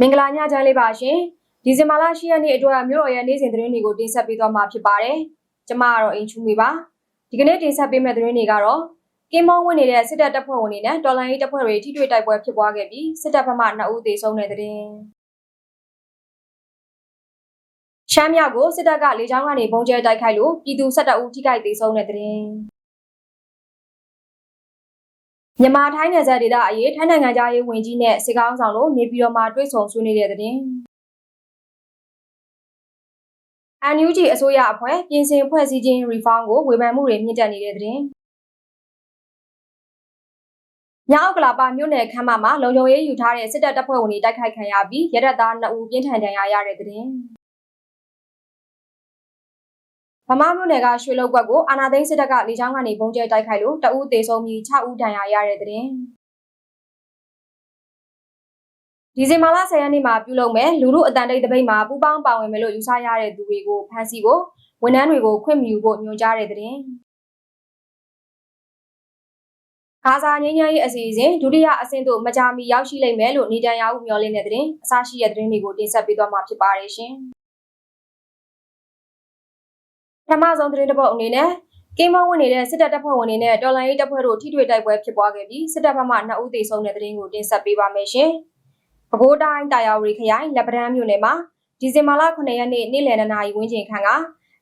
မင်္ဂလာညချမ်းလေးပါရှင်ဒီဇင်ဘာလ10ရက်နေ့အတွက်မြို့တော်ရဲ့နေ့စဉ်သတင်းတွေကိုတင်ဆက်ပေးသွားမှာဖြစ်ပါတယ်ကျမကတော့အင်ချူမီပါဒီကနေ့တင်ဆက်ပေးမယ့်သတင်းတွေကတော့ကင်းမောင်းဝင်နေတဲ့စစ်တပ်တပ်ဖွဲ့ဝင်တွေနဲ့တော်လိုင်းရေးတပ်ဖွဲ့တွေထိတွေ့တိုက်ပွဲဖြစ်ပွားခဲ့ပြီးစစ်တပ်ဘက်မှ2ဦးသေဆုံးတဲ့သတင်းရှမ်းမြောက်ကိုစစ်တပ်ကလေကြောင်းကနေပုံကျဲတိုက်ခိုက်လို့ပြည်သူ12ဦးထိခိုက်သေဆုံးတဲ့သတင်း မြန်မာထိုင်းနယ်စပ်ဒေသအရေးထိုင်းနိုင်ငံသားရေးဝန်ကြီးနဲ့စစ်ကောင်ဆောင်တို့နေပြည်တော်မှာတွေ့ဆုံဆွေးနွေးတဲ့တဲ့တင်။ NUG အစိုးရအဖွဲ့ပြင်ဆင်ဖွဲ့စည်းခြင်း reform ကိုဝေဖန်မှုတွေမြင့်တက်နေတဲ့တဲ့တင်။ညောက်ကလာပါမြို့နယ်ခမ်းမမှာလုံခြုံရေးယူထားတဲ့စစ်တပ်တပ်ဖွဲ့ဝင်တွေတိုက်ခိုက်ခံရပြီးရဲတပ်သား2ဦးပြင်းထန်ဒဏ်ရာရတဲ့တဲ့တင်။ ဗမာမြို့နယ်ကရွှေလုတ်ကွက်ကိုအာနာသိန်းစစ်တပ်ကလေကြောင်းကနေပုံကျဲတိုက်ခိုက်လို့တအူးသေဆုံးပြီး6ဦးဒဏ်ရာရတဲ့တဲ့တင်ဒီဇင်ဘာလ10ရက်နေ့မှာပြုလုပ်မယ်လူမှုအတန်တိတ်တပိတ်မှာပူပေါင်းပါဝင်မယ်လို့ယူဆရတဲ့သူတွေကိုဖမ်းဆီးဖို့ဝန်ထမ်းတွေကိုခွင့်မယူဖို့ညွှန်ကြားတဲ့တဲ့ဂါဇာငင်းငယ်ရေးအစီအစဉ်ဒုတိယအဆင့်သို့မကြာမီရောက်ရှိလိမ့်မယ်လို့နေတန်ယာဟုမျှော်လင့်တဲ့တဲ့အစရှိတဲ့သတင်းတွေကိုတင်ဆက်ပေးသွားမှာဖြစ်ပါတယ်ရှင်။ ပထမဆုံးသတင်းတစ်ပုဒ်အနေနဲ့ကင်းမဝင်နေတဲ့စစ်တပ်တပ်ဖွဲ့ဝင်တွေနဲ့တော်လိုင်းရေးတပ်ဖွဲ့တို့ထိတွေ့တိုက်ပွဲဖြစ်ပွားခဲ့ပြီးစစ်တပ်ဘက်မှ2ဦးသေဆုံးတဲ့သတင်းကိုတင်ဆက်ပေးပါမယ်ရှင်။ပဲခူးတိုင်းတာယာဝတီခရိုင်လက်ပံမြို့နယ်မှာဒီဇင်ဘာလ9ရက်နေ့နေ့လယ်2နာရီဝန်းကျင်ခန့်က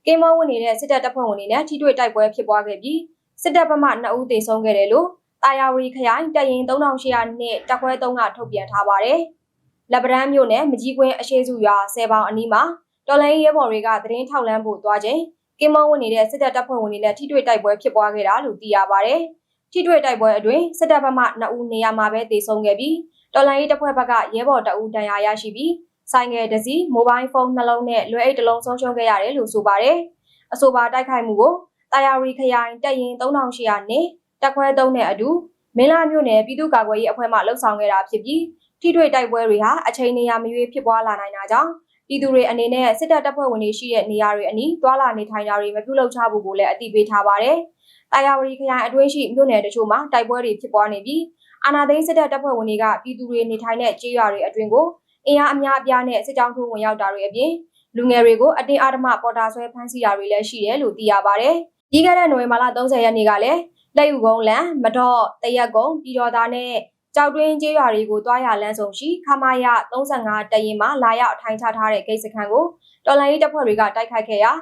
ကင်းမဝင်နေတဲ့စစ်တပ်တပ်ဖွဲ့ဝင်တွေနဲ့ထိတွေ့တိုက်ပွဲဖြစ်ပွားခဲ့ပြီးစစ်တပ်ဘက်မှ2ဦးသေဆုံးခဲ့တယ်လို့တာယာဝတီခရိုင်တရင်3800နှစ်တပ်ခွဲ3ကထုတ်ပြန်ထားပါတယ်။လက်ပံမြို့နယ်မကြီးကွင်းအရှိစုရွာ10ပေါင်အနီးမှာတော်လိုင်းရဲဘော်တွေကသတင်းထောက်လန်းဖို့သွားချိန် ကင်းမောင်းဝင်နေတဲ့စစ်တပ်တပ်ဖွဲ့ဝင်တွေနဲ့ထိတွေ့တိုက်ပွဲဖြစ်ပွားခဲ့တာလို့သိရပါတယ်။ထိတွေ့တိုက်ပွဲအတွင်းစစ်တပ်ဘက်မှ2ဦးနေရာမှာပဲသေဆုံးခဲ့ပြီးတော်လိုင်းရေးတပ်ဖွဲ့ဘက်ကရဲဘော်တအူဒဏ်ရာရရှိပြီးဆိုင်ငယ်တစ်စီးမိုဘိုင်းဖုန်းနှလုံးနဲ့လွယ်အိတ်တစ်လုံးဆုံးရှုံးခဲ့ရတယ်လို့ဆိုပါတယ်။အဆိုပါတိုက်ခိုက်မှုကိုတာယာရီခရိုင်တပ်ရင်3800နဲ့တပ်ခွဲ3နဲ့အတူမင်းလာမြို့နယ်ပြည်သူ့ကာကွယ်ရေးအဖွဲ့မှလှုပ်ဆောင်ခဲ့တာဖြစ်ပြီးထိတွေ့တိုက်ပွဲတွေဟာအချိန်နေရမရွေးဖြစ်ပွားလာနိုင်တာကြောင့် ပြည်သူတွေအနေနဲ့စစ်တပ်တပ်ဖွဲ့ဝင်တွေရှိတဲ့နေရာတွေအနီးသွာလာနေထိုင်တာတွေမပြုလုပ်ချဖို့ကိုလည်းအသိပေးထားပါတယ်။တာယာဝတီခရိုင်အတွင်းရှိမြို့နယ်တချို့မှာတိုက်ပွဲတွေဖြစ်ပွားနေပြီးအာဏာသိမ်းစစ်တပ်တပ်ဖွဲ့ဝင်တွေကပြည်သူတွေနေထိုင်တဲ့ကျေးရွာတွေအတွင်းကိုအင်အားအများအပြားနဲ့စစ်ကြောင်းထိုးဝင်ရောက်တာတွေအပြင်လူငယ်တွေကိုအတင်းအဓမ္မပေါ်တာဆွဲဖမ်းဆီးတာတွေလည်းရှိတယ်လို့သိရပါတယ်။ဒီကနေ့နိုဝင်ဘာလ30ရက်နေ့ကလည်းလက်ယူကုန်းလန်မတော့တရက်ကုန်းပြည်တော်သားနဲ့ ကြောက်တွင်းကျေးရွာတွေကိုတွားရလမ်းဆောင်ရှိခမာယ35တရင်မှာလာရောက်အထိုင်ချထားတဲ့ဂိတ်စခန်းကိုတော်လိုင်းရေးတပ်ဖွဲ့တွေကတိုက်ခိုက်ခဲ့ရာ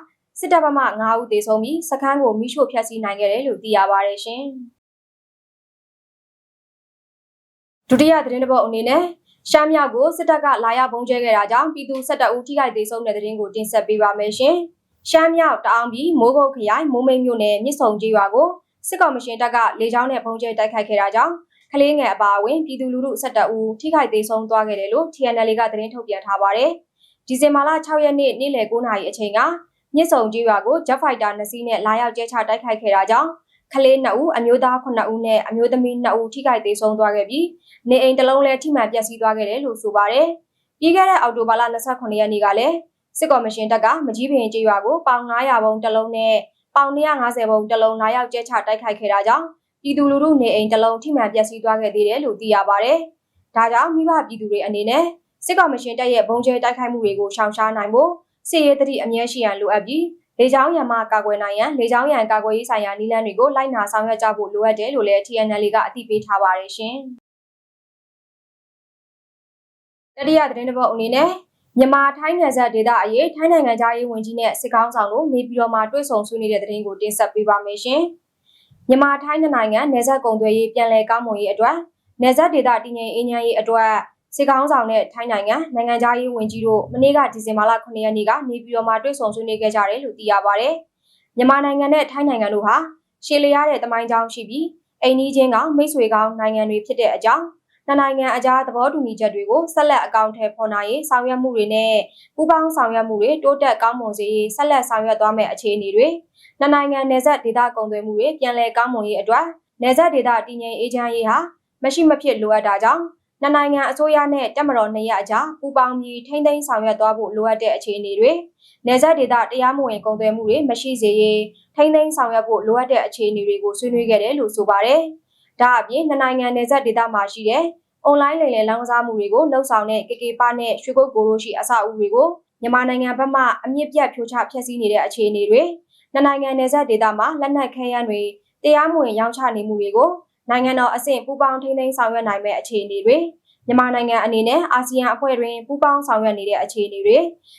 စစ်တပ်ဘက်မှ9ဦးသေဆုံးပြီးစခန်းကိုမိရှို့ဖျက်ဆီးနိုင်ခဲ့တယ်လို့သိရပါတယ်ရှင်။ဒုတိယသတင်းတစ်ပုဒ်အနေနဲ့ရှမ်းမြောက်ကိုစစ်တပ်ကလာရောက်ပုံကျဲခဲ့တာကြောင့်ပြည်သူ12ဦးထိခိုက်သေဆုံးတဲ့သတင်းကိုတင်ဆက်ပေးပါမယ်ရှင်။ရှမ်းမြောက်တအောင်ပြည်မိုးကုတ်ခရိုင်မိုးမိတ်မြို့နယ်မြစ်ဆုံကျေးရွာကိုစစ်ကောင်မရှင်တပ်ကလေကြောင်းနဲ့ပုံကျဲတိုက်ခိုက်ခဲ့တာကြောင့် ကလေးငယ်အပါအဝင်ပြည်သူလူထု12ဦးထိခိုက်သေးဆုံးသွားခဲ့တယ်လို့ TNL ကသတင်းထုတ်ပြန်ထားပါတယ်။ဒီဇင်ဘာလ6ရက်နေ့နေ့လယ်9နာရီအချိန်ကမြစ်ဆုံကြီးရွာကို Jet Fighter 2စီးနဲ့လာရောက်ကျဲချတိုက်ခိုက်ခဲ့တာကြောင့်ကလေး2ဦးအမျိုးသား9ဦးနဲ့အမျိုးသမီး2ဦးထိခိုက်သေးဆုံးသွားခဲ့ပြီးနေအိမ်တစ်လုံးလည်းထိမှန်ပျက်စီးသွားခဲ့တယ်လို့ဆိုပါတယ်။ပြီးခဲ့တဲ့အောက်တိုဘာလ29ရက်နေ့ကလည်းစစ်ကော်မရှင်တပ်ကမကြီးပင်ကြီးရွာကိုပေါင်900ဘုံတစ်လုံးနဲ့ပေါင်150ဘုံတစ်လုံးလာရောက်ကျဲချတိုက်ခိုက်ခဲ့တာကြောင့် ပြည်သူလူထုနေအိမ်တစ်လုံးထိမှန်ပျက်စီးသွားခဲ့သေးတယ်လို့သိရပါတယ်။ဒါကြောင့်မိဘပြည်သူတွေအနေနဲ့စစ်ကောင်မရှင်တပ်ရဲ့ဘုံကျဲတိုက်ခိုက်မှုတွေကိုရှောင်ရှားနိုင်ဖို့စစ်ရေးတတိအမြဲရှိရန်လိုအပ်ပြီးလေကြောင်းရံမှကာကွယ်နိုင်ရန်လေကြောင်းရံကာကွယ်ရေးဆိုင်ရာနည်းလမ်းတွေကိုလိုက်နာဆောင်ရွက်ကြဖို့လိုအပ်တယ်လို့လည်း TNL ကအသိပေးထားပါတယ်ရှင်။တတိယသတင်းတစ်ပုဒ်အနေနဲ့မြန်မာထိုင်းနယ်စပ်ဒေသအရေးထိုင်းနိုင်ငံသားရေးဝန်ကြီးနဲ့စစ်ကောင်ဆောင်တို့နေပြည်တော်မှာတွေ့ဆုံဆွေးနွေးတဲ့သတင်းကိုတင်ဆက်ပေးပါမယ်ရှင်။ မြန်မာထိုင်းနိုင်ငံနယ်စပ်ကုန်သွယ်ရေးပြန်လည်ကောင်းမွန်ရေးအတွက်နယ်စပ်ဒေသတည်ငြိမ်အေးချမ်းရေးအတွက်စစ်ကောင်းဆောင်နဲ့ထိုင်းနိုင်ငံနိုင်ငံသားရေးဝန်ကြီးတို့မနေ့ကဒီဇင်ဘာလ9ရက်နေ့ကနေပြည်တော်မှာတွေ့ဆုံဆွေးနွေးခဲ့ကြတယ်လို့သိရပါဗျ။မြန်မာနိုင်ငံနဲ့ထိုင်းနိုင်ငံတို့ဟာရှေ့လျားတဲ့တမိုင်းကြောင်းရှိပြီးအိမ်နီးချင်းကမိတ်ဆွေကောင်းနိုင်ငံတွေဖြစ်တဲ့အကြောင်း နှစ်နိုင်ငံအကြားသဘောတူညီချက်တွေကိုဆက်လက်အကောင့်ထဲပေါ်နိုင်ရေးဆောင်ရွက်မှုတွေနဲ့ပူးပေါင်းဆောင်ရွက်မှုတွေတိုးတက်ကောင်းမွန်စေရေးဆက်လက်ဆောင်ရွက်သွားမယ့်အခြေအနေတွေနှစ်နိုင်ငံနယ်စပ်ဒေသကုန်သွယ်မှုတွေပြန်လည်ကောင်းမွန်ရေးအတွက်နယ်စပ်ဒေသတည်ငြိမ်အေးချမ်းရေးဟာမရှိမဖြစ်လိုအပ်တာကြောင့်နှစ်နိုင်ငံအစိုးရနဲ့တပ်မတော်နှစ်ရပ်အကြားပူးပေါင်းပြီးထိမ့်သိမ်းဆောင်ရွက်သွားဖို့လိုအပ်တဲ့အခြေအနေတွေနယ်စပ်ဒေသတရားမဝင်ကုန်သွယ်မှုတွေမရှိစေရေးထိမ့်သိမ်းဆောင်ရွက်ဖို့လိုအပ်တဲ့အခြေအနေတွေကိုဆွေးနွေးခဲ့တယ်လို့ဆိုပါတယ်။ ဒါအပြင်နှစ်နိုင်ငံနယ်စပ်ဒေသမှာရှိတဲ့အွန်လိုင်းလိမ်လည်လောင်းကစားမှုတွေကိုလှုပ်ဆောင်တဲ့ KK ပါနဲ့ရွှေကုတ်ကိုရိုရှိအဆောက်အဦတွေကိုမြန်မာနိုင်ငံဘက်မှအမြင့်ပြတ်ဖြိုချဖျက်ဆီးနေတဲ့အခြေအနေတွေနှစ်နိုင်ငံနယ်စပ်ဒေသမှာလက်နက်ခဲယမ်းတွေတရားမဝင်ရောင်းချနေမှုတွေကိုနိုင်ငံတော်အဆင့်ပူးပေါင်းထိန်းသိမ်းဆောင်ရွက်နိုင်မဲ့အခြေအနေတွေမြန်မာနိုင်ငံအနေနဲ့အာဆီယံအဖွဲ့တွင်ပူးပေါင်းဆောင်ရွက်နေတဲ့အခြေအနေတွေ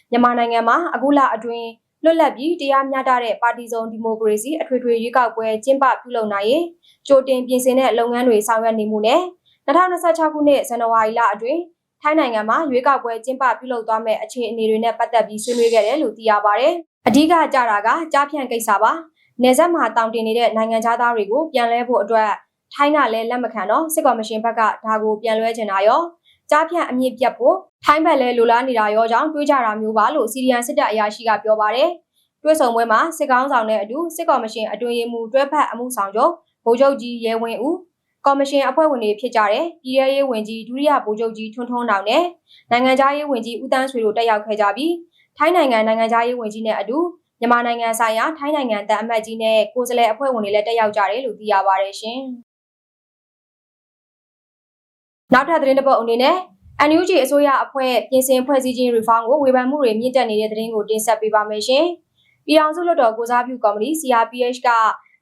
မြန်မာနိုင်ငံမှာအခုလအတွင်း လွတ်လပ်ပြီးတရားမျှတတဲ့ပါတီစုံဒီမိုကရေစီအထွေထွေရွေးကောက်ပွဲကျင်းပပြုလုပ်နိုင်ရေးကြိုတင်ပြင်ဆင်တဲ့လုပ်ငန်းတွေဆောင်ရွက်နေမှုနဲ့2026ခုနှစ်ဇန်နဝါရီလအတွင်းထိုင်းနိုင်ငံမှာရွေးကောက်ပွဲကျင်းပပြုလုပ်သွားမယ့်အခြေအနေတွေနဲ့ပတ်သက်ပြီးဆွေးနွေးခဲ့တယ်လို့သိရပါတယ်။အဓိကကြတာကကြားဖြန့်ကိစ္စပါ။နေဆက်မှာတောင်းတင်နေတဲ့နိုင်ငံသားတွေကိုပြန်လဲဖို့အတွက်ထိုင်းကလည်းလက်မခံတော့စစ်ကော်မရှင်ဘက်ကဒါကိုပြန်လွှဲချင်တာရော ကြားဖြန့်အမြင့်ပြတ်ဖို့ထိုင်းဘက်လည်းလိုလားနေတာရောကြောင့်တွေးကြတာမျိုးပါလို့စီရီယန်စစ်တပ်အရာရှိကပြောပါတယ်။တွဲဆောင်ပွဲမှာစစ်ကောင်းဆောင်နဲ့အတူစစ်ကော်မရှင်အတွင်းရေးမှူးတွဲဖက်အမှုဆောင်ချုပ်ဗိုလ်ချုပ်ကြီးရဲဝင်းဦးကော်မရှင်အဖွဲ့ဝင်တွေဖြစ်ကြတဲ့ပြည်ထရေးဝန်ကြီးဒုတိယဗိုလ်ချုပ်ကြီးထွန်းထွန်းအောင်နဲ့နိုင်ငံသားရေးဝန်ကြီးဦးတန်းဆွေတို့တက်ရောက်ခဲ့ကြပြီးထိုင်းနိုင်ငံနိုင်ငံသားရေးဝန်ကြီးနဲ့အတူမြန်မာနိုင်ငံဆိုင်ရာထိုင်းနိုင်ငံတန်အမတ်ကြီးနဲ့ကိုယ်စားလှယ်အဖွဲ့ဝင်တွေလည်းတက်ရောက်ကြတယ်လို့သိရပါတယ်ရှင်။ နောက်ထပ်သတင်းတစ်ပုဒ်အနေနဲ့ NUG အစိုးရအဖွဲ့ပြင်ဆင်ဖွဲ့စည်းခြင်း reform ကိုဝေဖန်မှုတွေမြင့်တက်နေတဲ့သတင်းကိုတင်ဆက်ပေးပါမယ်ရှင်။ပြည်ထောင်စုလွှတ်တော်ကိုစားပြုကော်မတီ CRPH က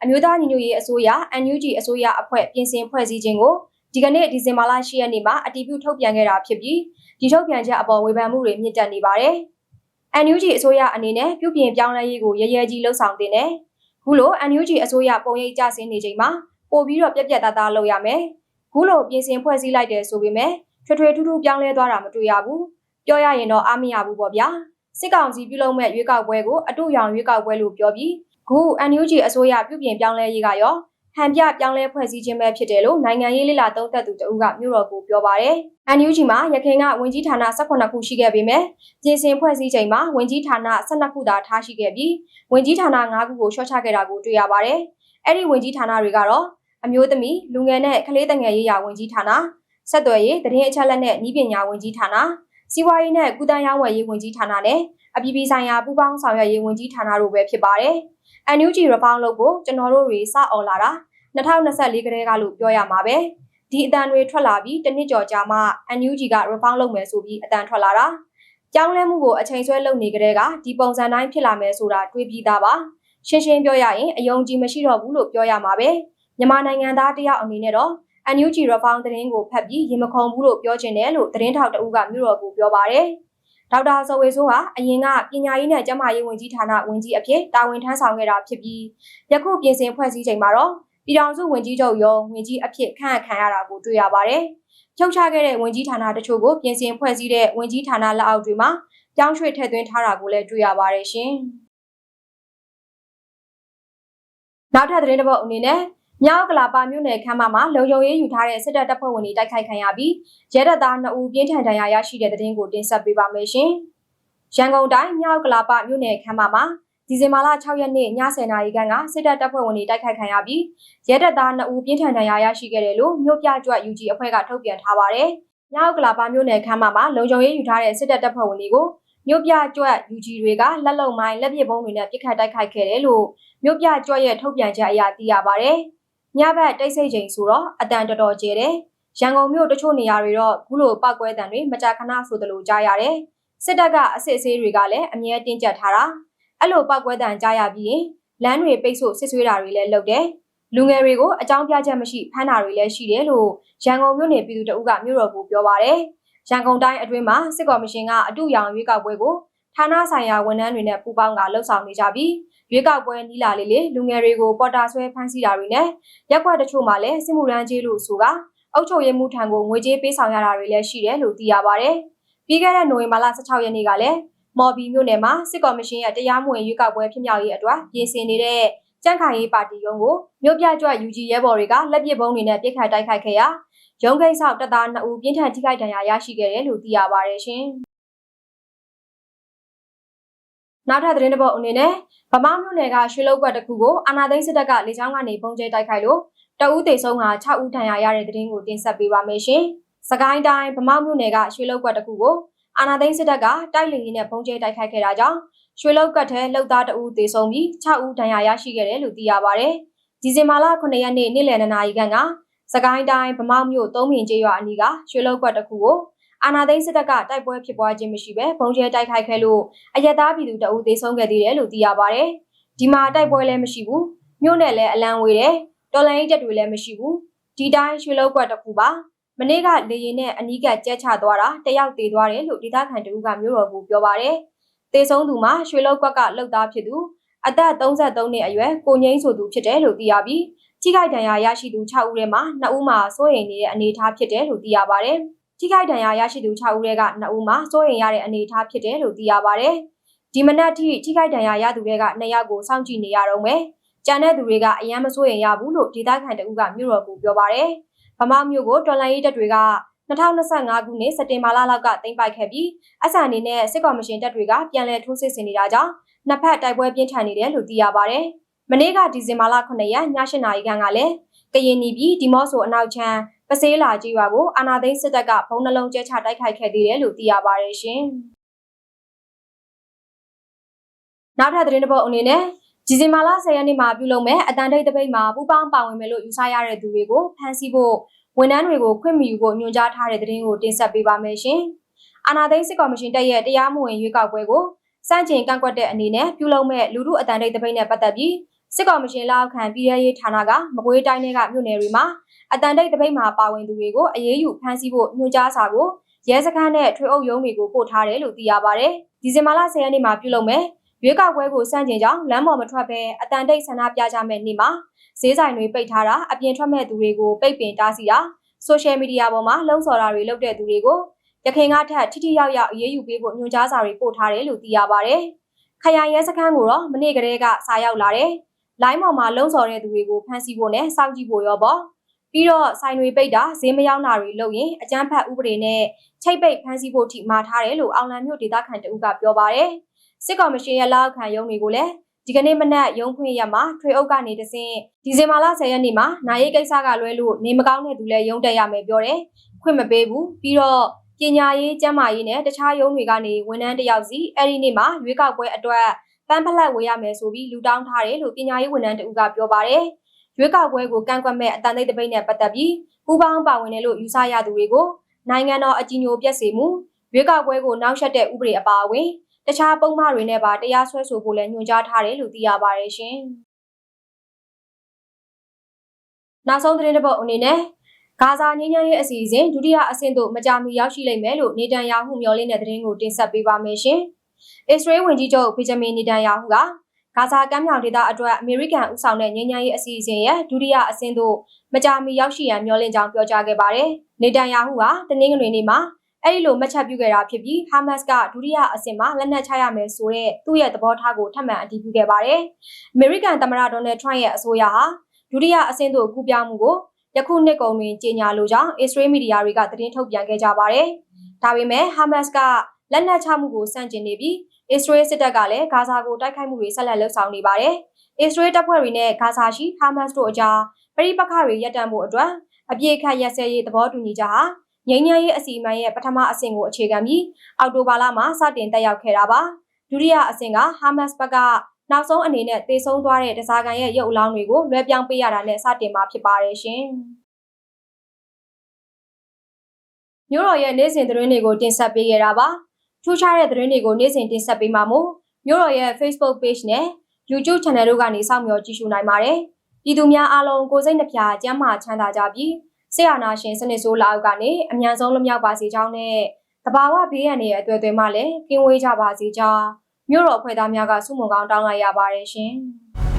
အမျိုးသားညီညွတ်ရေးအစိုးရ NUG အစိုးရအဖွဲ့ပြင်ဆင်ဖွဲ့စည်းခြင်းကိုဒီကနေ့ဒီဇင်ဘာလ10ရက်နေ့မှာအတည်ပြုထုတ်ပြန်ခဲ့တာဖြစ်ပြီးဒီထုတ်ပြန်ချက်အပေါ်ဝေဖန်မှုတွေမြင့်တက်နေပါတယ်။ NUG အစိုးရအနေနဲ့ပြုပြင်ပြောင်းလဲရေးကိုရရဲကြီးလှုံ့ဆော်တင်တယ်။ခုလို NUG အစိုးရပုံရိပ်ကျဆင်းနေချိန်မှာပို့ပြီးတော့ပြက်ပြက်သားသားလုပ်ရမယ်။ ခုလိုပြင်ဆင်ဖွဲ့စည်းလိုက်တယ်ဆိုပေမဲ့ထွေထွေထူးထူးပြောင်းလဲသွားတာမတွေ့ရဘူး။ပြောရရင်တော့အားမရဘူးပေါ့ဗျာ။စစ်ကောင်စီပြုလုပ်မဲ့ရွေးကောက်ပွဲကိုအတူရောင်ရွေးကောက်ပွဲလို့ပြောပြီးခု NUG အစိုးရပြုပြင်ပြောင်းလဲရေးကရောဟန်ပြပြောင်းလဲဖွဲ့စည်းခြင်းပဲဖြစ်တယ်လို့နိုင်ငံရေးလိလာသုံးသပ်သူတဦးကမြို့တော်ကိုပြောပါတယ်။ NUG မှာရခိုင်ကဝင်ကြီးဌာန18ခုရှိခဲ့ပေမဲ့ပြင်ဆင်ဖွဲ့စည်းချိန်မှာဝင်ကြီးဌာန12ခုသာထားရှိခဲ့ပြီးဝင်ကြီးဌာန9ခုကိုရှော့ချခဲ့တာကိုတွေ့ရပါတယ်။အဲ့ဒီဝင်ကြီးဌာနတွေကတော့ အမျိုးသမီးလူငယ်နဲ့ကလေးတငယ်ရေးရာဝင်ကြီးဌာနဆက်သွယ်ရေးသတင်းအချက်အလက်နဲ့ဤပညာဝင်ကြီးဌာနစီးပွားရေးနဲ့ကုသရေးဝယ်ရေးဝင်ကြီးဌာနနဲ့အပြည်ပြည်ဆိုင်ရာပူးပေါင်းဆောင်ရွက်ရေးဝင်ကြီးဌာနတို့ပဲဖြစ်ပါတယ်။ NUG Reform လုပ်ဖို့ကျွန်တော်တို့တွေစអော်လာတာ2024ကတည်းကလို့ပြောရမှာပဲဒီအတန်တွေထွက်လာပြီးတစ်နှစ်ကျော်ကြာမှ NUG က Reform လုပ်မယ်ဆိုပြီးအတန်ထွက်လာတာကြောင်းလဲမှုကိုအချိန်ဆွဲလုပ်နေကြတဲ့ကဒီပုံစံတိုင်းဖြစ်လာမယ်ဆိုတာတွေးပြီးသားပါရှင်းရှင်းပြောရရင်အယုံကြည်မရှိတော့ဘူးလို့ပြောရမှာပဲ မြန်မာနိုင်ငံသားတယောက်အနေနဲ့တော့ NUG Reform သတင်းကိုဖတ်ပြီးရင်မခုန်ဘူးလို့ပြောချင်တယ်လို့သတင်းထောက်တဦးကမြို့တော်ကိုပြောပါတယ်ဒေါက်တာဇော်ဝေဆိုးဟာအရင်ကပညာရေးနဲ့ကျန်းမာရေးဝန်ကြီးဌာနဝန်ကြီးအဖြစ်တာဝန်ထမ်းဆောင်ခဲ့တာဖြစ်ပြီးယခုပြင်ဆင်ဖွဲ့စည်းချိန်မှာတော့ပြည်ထောင်စုဝန်ကြီးချုပ်ရုံးဝန်ကြီးအဖြစ်ခန့်အပ်ခံရတာကိုတွေ့ရပါတယ်။ဖြုတ်ချခဲ့တဲ့ဝန်ကြီးဌာနတချို့ကိုပြင်ဆင်ဖွဲ့စည်းတဲ့ဝန်ကြီးဌာနလက်အောက်တွေမှာပြောင်းရွှေ့ထည့်သွင်းထားတာကိုလည်းတွေ့ရပါတယ်ရှင်။နောက်ထပ်သတင်းတစ်ပုဒ်အနေနဲ့ မြောက်ကလာပါမြို့နယ်ခမ်းမမှာလုံခြုံရေးယူထားတဲ့စစ်တပ်တပ်ဖွဲ့ဝင်တွေတိုက်ခိုက်ခံရပြီးရဲတပ်သား2ဦးပြင်းထန်ဒဏ်ရာရရှိတဲ့တဲ့တင်ကိုတင်ဆက်ပေးပါမယ်ရှင်။ရန်ကုန်တိုင်းမြောက်ကလာပမြို့နယ်ခမ်းမမှာဒီဇင်ဘာလ6ရက်နေ့ည10:00နာရီခန့်ကစစ်တပ်တပ်ဖွဲ့ဝင်တွေတိုက်ခိုက်ခံရပြီးရဲတပ်သား2ဦးပြင်းထန်ဒဏ်ရာရရှိခဲ့တယ်လို့မြို့ပြကြွ UG အဖွဲ့ကထုတ်ပြန်ထားပါတယ်။မြောက်ကလာပမြို့နယ်ခမ်းမမှာလုံခြုံရေးယူထားတဲ့စစ်တပ်တပ်ဖွဲ့ဝင်တွေကိုမြို့ပြကြွ UG တွေကလက်လုံမိုင်းလက်ပစ်ဘုံတွေနဲ့ပစ်ခတ်တိုက်ခိုက်ခဲ့တယ်လို့မြို့ပြကြွရဲ့ထုတ်ပြန်ချက်အရသိရပါတယ်။ ညဘက်တိတ်ဆိတ်ချိန်ဆိုတော့အတန်တော်တော်ကျဲတယ်။ရန်ကုန်မြို့တချို့နေရာတွေတော့ခုလိုပောက်ကွဲတံတွေမကြာခဏဆိုသလိုကြားရတယ်။စစ်တပ်ကအစစ်အဆေးတွေကလည်းအမြဲတင်းကျပ်ထားတာအဲ့လိုပောက်ကွဲတံကြားရပြီးရင်လမ်းတွေပိတ်ဆို့ဆစ်ဆွေးတာတွေလည်းလုပ်တယ်။လူငယ်တွေကိုအကြောင်းပြချက်မရှိဖမ်းတာတွေလည်းရှိတယ်လို့ရန်ကုန်မြို့နယ်ပြည်သူတအုပ်ကမြို့တော်ကိုပြောပါရယ်။ရန်ကုန်တိုင်းအတွင်းမှာစစ်ကော်မရှင်ကအတူရောင်ရွေးကောက်ပွဲကိုဌာနဆိုင်ရာဝန်ထမ်းတွေနဲ့ပူးပေါင်းကလှုပ်ဆောင်နေကြပြီး ရွေးကောက်ပွဲနီးလာလေလေလူငယ်တွေကိုပေါ်တာဆွဲဖမ်းဆီးတာတွေနဲ့ရက်ွက်တချို့မှလည်းစစ်မှုရန်ကြေးလို့ဆိုကအုပ်ချုပ်ရေးမှုထံကိုငွေကြေးပေးဆောင်ရတာတွေလည်းရှိတယ်လို့သိရပါဗျ။ပြီးခဲ့တဲ့နိုဝင်ဘာလ16ရက်နေ့ကလည်းမော်ဘီမြို့နယ်မှာစစ်ကော်မရှင်ရဲ့တရားမဝင်ရွေးကောက်ပွဲဖြစ်မြောက်ရေးအတွက်ပြင်ဆင်နေတဲ့ကြန့်ခိုင်ရေးပါတီရုံးကိုမြို့ပြကြွ UG ရဲဘော်တွေကလက်ပစ်ဗုံးတွေနဲ့ပစ်ခတ်တိုက်ခိုက်ခဲ့ရာရုံးကိန်းဆောက်တပ်သား2ဦးပြင်းထန်ထိခိုက်ဒဏ်ရာရရှိခဲ့တယ်လို့သိရပါတယ်ရှင်။ နောက်ထပ်သတင်းတစ်ပုဒ်အနေနဲ့ဗမာမြို့နယ်ကရွှေလုတ်ကွက်တစ်ခုကိုအာနာသိန်းစစ်တပ်ကလေကြောင်းကနေပုံကျဲတိုက်ခိုက်လို့တအူးသေဆုံးက6ဦးဒဏ်ရာရတဲ့သတင်းကိုတင်ဆက်ပေးပါမယ်ရှင်။စကိုင်းတိုင်းဗမာမြို့နယ်ကရွှေလုတ်ကွက်တစ်ခုကိုအာနာသိန်းစစ်တပ်ကတိုက်လေရင်နဲ့ပုံကျဲတိုက်ခိုက်ခဲ့တာကြောင့်ရွှေလုတ်ကွက်ထဲလှုပ်သားတအူးသေဆုံးပြီး6ဦးဒဏ်ရာရရှိခဲ့တယ်လို့သိရပါဗျ။ဒီဇင်ဘာလ9ရက်နေ့နေ့လယ်2နာရီခန့်ကစကိုင်းတိုင်းဗမောက်မြို့သုံးပင်ကျေးရွာအနီးကရွှေလောက်ကွက်တစ်ခုကို အာနာသိန်းစစ်တပ်ကတိုက်ပွဲဖြစ်ပွားခြင်းမရှိဘဲဘုံကျဲတိုက်ခိုက်ခဲ့လို့အရက်သားပြည်သူတအုပ်သေဆုံးခဲ့သေးတယ်လို့သိရပါဗျ။ဒီမှာတိုက်ပွဲလည်းမရှိဘူး။မြို့နယ်လည်းအလံဝေးတယ်။တော်လိုင်းတက်တွေလည်းမရှိဘူး။ဒီတိုင်းရွှေလောက်ကွက်တစ်ခုပါ။မနေ့ကလေရင်နဲ့အနီးကကြက်ချသွားတာတယောက်သေသွားတယ်လို့ဒေသခံတဦးကမျိုးတော်ကိုပြောပါဗျ။သေဆုံးသူမှာရွှေလောက်ကွက်ကလှုပ်သားဖြစ်သူအသက်33နှစ်အရွယ်ကိုငိမ့်ဆိုသူဖြစ်တယ်လို့သိရပြီးထိခိုက်ဒဏ်ရာရရှိသူ6ဦးထဲမှာ2ဦးမှာစိုးရိမ်နေတဲ့အနေအထားဖြစ်တယ်လို့သိရပါဗျ။ ထိခိုက်ဒဏ်ရာရရှိသူ6ဦးထဲက2ဦးမှာစိုးရိမ်ရတဲ့အနေအထားဖြစ်တယ်လို့သိရပါဗျ။ဒီမနက်ထိထိခိုက်ဒဏ်ရာရသူတွေက2ယောက်ကိုစောင့်ကြည့်နေရတော့မယ်။ကျန်တဲ့သူတွေကအယမ်းမစိုးရိမ်ရဘူးလို့ဒေသခံတအုပ်ကမြို့တော်ကိုပြောပါဗျ။ဗမာမျိုးကိုတော်လန်ရေးတပ်တွေက2025ခုနှစ်စက်တင်ဘာလလောက်ကတင်ပိုက်ခဲ့ပြီးအဆန်အနေနဲ့စစ်ကော်မရှင်တပ်တွေကပြန်လည်ထိုးစစ်ဆင်နေတာကြောင့်နှစ်ဖက်တိုက်ပွဲပြင်းထန်နေတယ်လို့သိရပါဗျ။မနေ့ကဒီဇင်ဘာလ9ရက်ည8နာရီခန့်ကလည်းကရင်နီပြည်ဒီမော့ဆိုအနောက်ချမ်း ပစေးလာကြီးရွာကိုအာနာသိန်းစစ်တပ်ကဘုံနှလုံးကျဲချတိုက်ခိုက်ခဲ့သေးတယ်လို့သိရပါတယ်ရှင်။နောက်ထပ်သတင်းတစ်ပုဒ်အနေနဲ့ဒီဇင်ဘာလ10ရက်နေ့မှာပြုလုပ်မဲ့အတန်တိတ်တပိတ်မှာပူပေါင်းပါဝင်မယ်လို့ယူဆရတဲ့သူတွေကိုဖမ်းဆီးဖို့ဝန်ထမ်းတွေကိုခွင့်မယူဖို့ညွှန်ကြားထားတဲ့သတင်းကိုတင်ဆက်ပေးပါမယ်ရှင်။အာနာသိန်းစစ်ကော်မရှင်တပ်ရဲ့တရားမဝင်ရွေးကောက်ပွဲကိုစန့်ကျင်ကန့်ကွက်တဲ့အနေနဲ့ပြုလုပ်မဲ့လူမှုအတန်တိတ်တပိတ်နဲ့ပတ်သက်ပြီးစစ်ကောင်မရှင်လက်အောက်ခံပြည်ထရေးဌာနကမကွေးတိုင်းတွေကမြို့နယ်တွေမှာ အတန်တိတ်တပိတ်မှာပါဝင်သူတွေကိုအရေးယူဖမ်းဆီးဖို့ညွှန်ကြားစာကိုရဲစခန်းနဲ့ထွေအုပ်ရုံးတွေကိုပို့ထားတယ်လို့သိရပါဗျ။ဒီဇင်ဘာလ10ရက်နေ့မှာပြုလုပ်မဲ့ရွေးကောက်ပွဲကိုစန့်ကျင်ကြောင်းလမ်းပေါ်မထွက်ဘဲအတန်တိတ်ဆန္ဒပြကြမဲ့နေ့မှာဈေးဆိုင်တွေပိတ်ထားတာအပြင်ထွက်မဲ့သူတွေကိုပိတ်ပင်တားဆီးတာဆိုရှယ်မီဒီယာပေါ်မှာလှုံ့ဆော်တာတွေလုပ်တဲ့သူတွေကိုရခိုင်ကထက်ထိထိရောက်ရောက်အရေးယူပေးဖို့ညွှန်ကြားစာတွေပို့ထားတယ်လို့သိရပါဗျ။ခရိုင်ရဲစခန်းကိုတော့မနေ့ကတည်းကစာရောက်လာတယ်။လိုင်းပေါ်မှာလုံဆော်တဲ့သူတွေကိုဖမ်းဆီးဖို့နဲ့စောင့်ကြည့်ဖို့ရောပေါ့။ ပြီးတော့ဆိုင်တွေပိတ်တာဈေးမရောက်တာတွေလုပ်ရင်အကြမ်းဖက်ဥပဒေနဲ့ချိတ်ပိတ်ဖမ်းဆီးဖို့ထိမှာထားတယ်လို့အောင်လံမြို့ဒေသခံတအုပ်ကပြောပါရယ်။စစ်ကောင်မရှင်ရဲ့လက်အောက်ခံရုံးတွေကိုလည်းဒီကနေ့မနက်ရုံးခွင့်ရက်မှာထွေအုပ်ကနေတဆင့်ဒီဇင်ဘာလ10ရက်နေ့မှာနိုင်ရေးကိစ္စကလွဲလို့နေမကောင်းတဲ့သူလည်းရုံးတက်ရမယ်ပြောတယ်။ခွင့်မပေးဘူး။ပြီးတော့ပညာရေးကျန်းမာရေးနဲ့တခြားရုံးတွေကနေဝန်ထမ်းတယောက်စီအဲ့ဒီနေ့မှာရွေးကောက်ပွဲအတွက်ပန်းဖလက်ဝေရမယ်ဆိုပြီးလူတောင်းထားတယ်လို့ပညာရေးဝန်ထမ်းတဦးကပြောပါတယ်။ ရွေးကောက်ပွဲကိုကန့်ကွက်မဲ့အတန်သိပ်တပိတ်နဲ့ပတ်သက်ပြီးပူးပေါင်းပါဝင်တယ်လို့ယူဆရသူတွေကိုနိုင်ငံတော်အကြီးအကျယ်ပြည့်စုံမှုရွေးကောက်ပွဲကိုနောက်ဆက်တဲ့ဥပဒေအပါအဝင်တခြားပုံမှန်တွေနဲ့ပါတရားစွဲဆိုဖို့လည်းညွှန်ကြားထားတယ်လို့သိရပါတယ်ရှင်။နောက်ဆုံးသတင်းတစ်ပုဒ်အနေနဲ့ဂါဇာငြိမ်းချမ်းရေးအစီအစဉ်ဒုတိယအဆင့်သို့မကြာမီရောက်ရှိလိမ့်မယ်လို့နေတန်ယာဟုမျှော်လင့်တဲ့သတင်းကိုတင်ဆက်ပေးပါမယ်ရှင်။အစ္စရေးဝန်ကြီးချုပ်ဘီဂျမင်နေတန်ယာဟုက ဂါဇာကမ်းမြောင်ဒေသအတွက်အမေရိကန်ဥဆောင်တဲ့ငြိမ်းချမ်းရေးအစီအစဉ်ရဲ့ဒုတိယအဆင့်သို့မကြာမီရောက်ရှိရန်မျှော်လင့်ကြောင်းပြောကြားခဲ့ပါတယ်။နေတန်ယာဟုကတနင်္ဂနွေနေ့မှာအဲ့ဒီလိုမှတ်ချက်ပြုခဲ့တာဖြစ်ပြီးဟာမတ်စ်ကဒုတိယအဆင့်မှာလက်နက်ချရမယ်ဆိုတဲ့သူ့ရဲ့သဘောထားကိုထပ်မံအတည်ပြုခဲ့ပါတယ်။အမေရိကန်သမ္မတဒေါ်နယ်ထရန့်ရဲ့အဆိုအရဟာဒုတိယအဆင့်သို့ကူးပြောင်းမှုကိုယခုနှစ်ကုန်တွင်ကြေညာလိုကြောင်းအစ္စရေးမီဒီယာတွေကသတင်းထုတ်ပြန်ခဲ့ကြပါတယ်။ဒါပေမဲ့ဟာမတ်စ်ကလက်နက်ချမှုကိုစန့်ကျင်နေပြီး အစ္စရေးစစ်တပ်ကလည်းဂါဇာကိုတိုက်ခိုက်မှုတွေဆက်လက်လုပ်ဆောင်နေပါတယ်။အစ္စရေးတပ်ဖွဲ့တွေနဲ့ဂါဇာရှိဟာမတ်စ်တို့အကြားပြည်ပခါတွေရပ်တန့်မှုအတွက်အပြည့်ခတ်ရက်စဲရေးသဘောတူညီချက်ဟာငြိမ်းချမ်းရေးအစီအမံရဲ့ပထမအဆင့်ကိုအခြေခံပြီးအောက်တိုဘာလမှာစတင်တက်ရောက်ခဲ့တာပါ။ဒုတိယအဆင့်ကဟာမတ်စ်ဘက်ကနောက်ဆုံးအနေနဲ့တေဆုံးသွားတဲ့တစားကန်ရဲ့ရုပ်အလောင်းတွေကိုလွှဲပြောင်းပေးရတာနဲ့စတင်မှာဖြစ်ပါတယ်ရှင်။မြို့တော်ရဲ့နေ့စဉ်သတင်းတွေကိုတင်ဆက်ပေးခဲ့တာပါ။ ထူးခြားတဲ့သတင်းတွေကိုနေ့စဉ်တင်ဆက်ပေးမှာမို့မြို့တော်ရဲ့ Facebook Page နဲ့ YouTube Channel တို့ကနေစောင့်မျှော်ကြည့်ရှုနိုင်ပါတယ်။ပြည်သူများအားလုံးကိုစိတ်နှပြကျန်းမာချမ်းသာကြပြီးဆရာနာရှင်စနစ်ဆိုးလောက်ကနေအမြန်ဆုံးလွတ်မြောက်ပါစေကြောင်းနဲ့တဘာဝဘေးရန်ရဲ့အတွေ့အကြုံမှလည်းကင်းဝေးကြပါစေကြောင်းမြို့တော်ဖွဲ့သားများကဆုမွန်ကောင်းတောင်းလိုက်ရပါတယ်ရှင်။